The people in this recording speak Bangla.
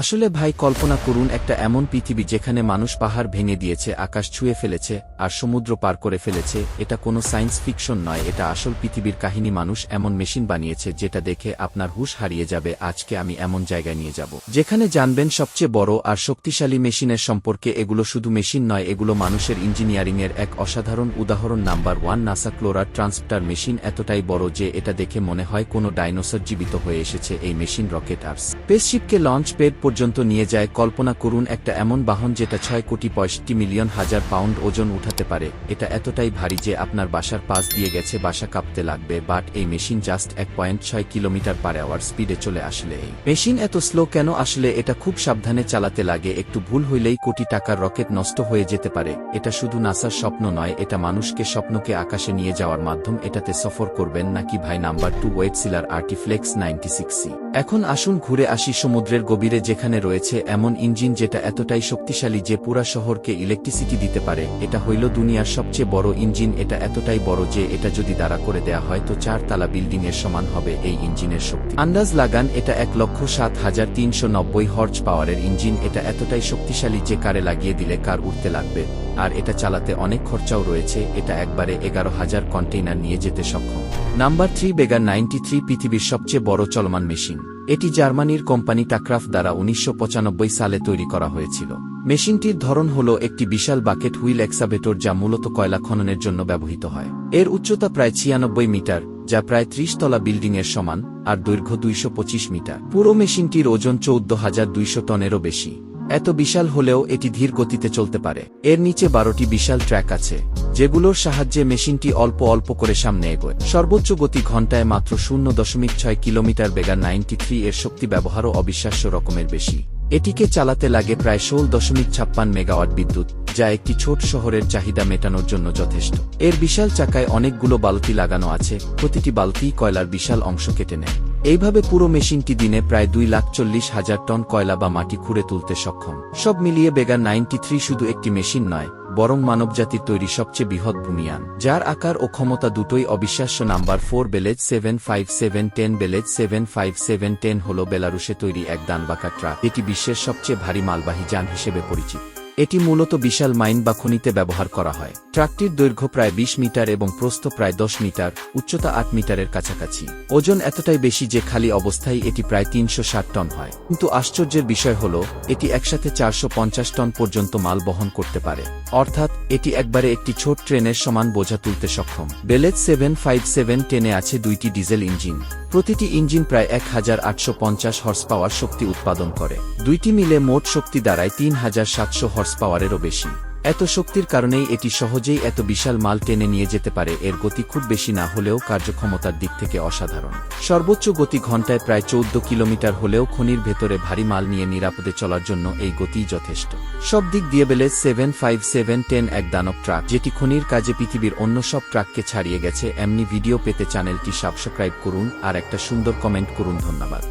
আসলে ভাই, কল্পনা করুন, একটা এমন পৃথিবী যেখানে মানুষ পাহাড় ভেঙে দিয়েছে, আকাশ ছুঁয়ে ফেলেছে, আর সমুদ্র পার করে ফেলেছে, এটা কোনো সায়েন্স ফিকশন নয়, এটা আসল পৃথিবীর কাহিনী মানুষ এমন মেশিন বানিয়েছে, যেটা দেখে আপনার হুশ হারিয়ে যাবে, আজকে আমি এমন জায়গায় নিয়ে যাব। যেখানে জানবেন সবচেয়ে বড় আর শক্তিশালী মেশিনের সম্পর্কে, এগুলো শুধু মেশিন নয়, এগুলো মানুষের ইঞ্জিনিয়ারিংয়ের এক অসাধারণ উদাহরণ number one, NASA crawler transporter machine এতটাই বড় যে, এটা দেখে মনে হয় কোনো ডাইনোসর জীবিত হয়ে এসেছে, এই মেশিন রকেট আর স্পেসশিপকে লঞ্চ পেড পর্যন্ত নিয়ে যায়, কল্পনা করুন একটা এমন বাহন যেটা ছয় কোটি পঁয়ষট্টি মিলিয়ন হাজার পাউন্ড ওজন উঠাতে পারে। এটা এতটাই ভারী যে আপনার বাসার পাশ দিয়ে গেছে, বাসা কাঁপতে লাগবে বাট এই মেশিন জাস্ট এক পয়েন্ট ছয় কিলোমিটার পার আওয়ার স্পিডে চলে আসলে। এই মেশিন এত স্লো কেন আসলে এটা খুব সাবধানে চালাতে লাগে, একটু ভুল হইলেই কোটি টাকার রকেট নষ্ট হয়ে যেতে পারে। এটা শুধু নাসার স্বপ্ন নয়, এটা মানুষকে স্বপ্নকে আকাশে নিয়ে যাওয়ার মাধ্যম, এটাতে সফর করবেন নাকি ভাই number two Wartsila R T flex ninety six এখন আসুন ঘুরে আসি সমুদ্রের গভীরে যেখানে রয়েছে এমন ইঞ্জিন যেটা এতটাই শক্তিশালী যে পুরা শহরকে ইলেকট্রিসিটি দিতে পারে, এটা হইল দুনিয়ার সবচেয়ে বড় ইঞ্জিন, এটা এতটাই বড় যে এটা যদি দাঁড়া করে দেয়া হয় তো চার তালা বিল্ডিং এর সমান হবে এই ইঞ্জিনের শক্তি। আন্দাজ লাগান, এটা এক লক্ষ সাত হাজার তিনশো নব্বই হর্চ পাওয়ারের ইঞ্জিন, এটা এতটাই শক্তিশালী যে কারে লাগিয়ে দিলে কার উঠতে লাগবে, আর এটা চালাতে অনেক খরচাও রয়েছে, এটা একবারে এগারো হাজার কন্টেইনার নিয়ে যেতে সক্ষম। Number three Bagger ninety three পৃথিবীর সবচেয়ে বড় চলমান মেশিন এটি জার্মানির কোম্পানি টাক্রাফ দ্বারা উনিশশো পঁচানব্বই সালে তৈরি করা হয়েছিল। মেশিনটির ধরন হল একটি বিশাল বাকেট হুইল এক্সাভেটর যা মূলত কয়লা খননের জন্য ব্যবহৃত হয়। এর উচ্চতা প্রায় ছিয়ানব্বই মিটার, যা প্রায় ত্রিশ তলা বিল্ডিংয়ের সমান, আর দৈর্ঘ্য দুইশ পঁচিশ মিটার। পুরো মেশিনটির ওজন চৌদ্দ হাজার দুইশো টনেরও বেশি। এত বিশাল হলেও এটি ধীর গতিতে চলতে পারে। এর নিচে বারোটি বিশাল ট্র্যাক আছে। যেগুলোর সাহায্যে মেশিনটি অল্প অল্প করে সামনে এগোয়। সর্বোচ্চ গতি ঘন্টায় মাত্র শূন্য দশমিক ছয় কিলোমিটার বেগা নাইনটি থ্রি এর শক্তি ব্যবহারও অবিশ্বাস্য রকমের বেশি। এটিকে চালাতে লাগে প্রায় ষোল দশমিক ছাপ্পান মেগাওয়াট বিদ্যুৎ, যা একটি ছোট শহরের চাহিদা মেটানোর জন্য যথেষ্ট। এর বিশাল চাকায় অনেকগুলো বালতি লাগানো আছে, প্রতিটি বালতি কয়লার বিশাল অংশ কেটে নেয়। এইভাবে পুরো মেশিনটি দিনে প্রায় দুই লাখ চল্লিশ হাজার টন কয়লা বা মাটি খুঁড়ে তুলতে সক্ষম। সব মিলিয়ে বেগার নাইনটি থ্রি শুধু একটি মেশিন নয়, বরং মানবজাতির তৈরি সবচেয়ে বৃহৎ ভূমিয়ান যার আকার ও ক্ষমতা দুটোই অবিশ্বাস্য। Number four BelAZ seven five seven ten BelAZ seven five seven ten হল বেলারুশে তৈরি এক দানবাকা ট্রাক। এটি বিশ্বের সবচেয়ে ভারী মালবাহী যান হিসেবে পরিচিত। এটি মূলত বিশাল মাইন বা খনিতে ব্যবহার করা হয়। ট্রাকটির দৈর্ঘ্য প্রায় ২০ মিটার এবং প্রস্থ প্রায় দশ মিটার, উচ্চতা আট মিটারের কাছাকাছি। ওজন এতটাই বেশি যে খালি অবস্থায় এটি প্রায় তিনশো টন হয়। কিন্তু আশ্চর্যের বিষয় হল, এটি একসাথে চারশো টন পর্যন্ত মাল বহন করতে পারে। অর্থাৎ, এটি একবারে একটি ছোট ট্রেনের সমান বোঝা তুলতে সক্ষম। বেলেজ সেভেন ফাইভ সেভেন টেনে আছে দুইটি ডিজেল ইঞ্জিন। প্রতিটি ইঞ্জিন প্রায় এক হাজার আটশো পঞ্চাশ হর্স পাওয়ার শক্তি উৎপাদন করে। দুইটি মিলে মোট শক্তি দাঁড়ায় তিন হাজার সাতশো হর্স পাওয়ারেরও বেশি। এত শক্তির কারণেই এটি সহজেই এত বিশাল মাল টেনে নিয়ে যেতে পারে, এর গতি খুব বেশি না হলেও কার্যক্ষমতার দিক থেকে অসাধারণ। সর্বোচ্চ গতি ঘন্টায় প্রায় চৌদ্দ কিলোমিটার হলেও খনির ভেতরে ভারী মাল নিয়ে নিরাপদে চলার জন্য এই গতিই যথেষ্ট। সব দিক দিয়ে বেলে সেভেন ফাইভ সেভেন টেন এক দানব ট্রাক, যেটি খনির কাজে পৃথিবীর অন্য সব ট্রাককে ছাড়িয়ে গেছে। এমনি ভিডিও পেতে চ্যানেলটি সাবস্ক্রাইব করুন, আর একটা সুন্দর কমেন্ট করুন। ধন্যবাদ।